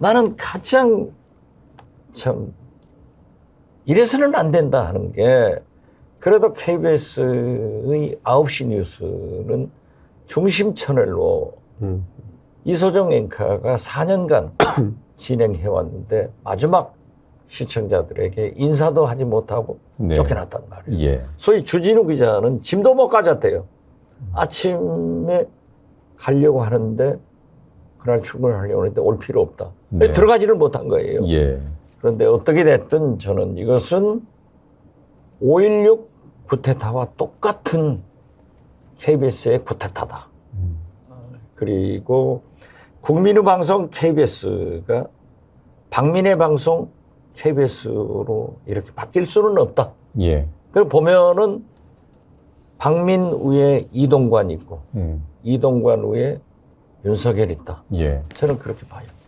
나는 가장 참 이래서는 안 된다 하는 게 그래도 KBS의 9시 뉴스는 중심 채널로 음. 이소정 앵커가 4년간 진행해 왔는데 마지막 시청자들에게 인사도 하지 못하고 네. 쫓겨났단 말이에요. 예. 소위 주진우 기자는 짐도 못 가졌대요. 아침에 가려고 하는데 그날 출근하려고 하는데 올 필요 없다. 네. 들어가지를 못한 거예요. 예. 그런데 어떻게 됐든 저는 이것은 5.16 구테타와 똑같은 KBS의 구테타다. 음. 그리고 국민의 방송 KBS가 박민의 방송 KBS로 이렇게 바뀔 수는 없다. 예. 그 보면은 박민 위에 이동관 있고 음. 이동관 위에 윤석열 있다. 예. 저는 그렇게 봐요.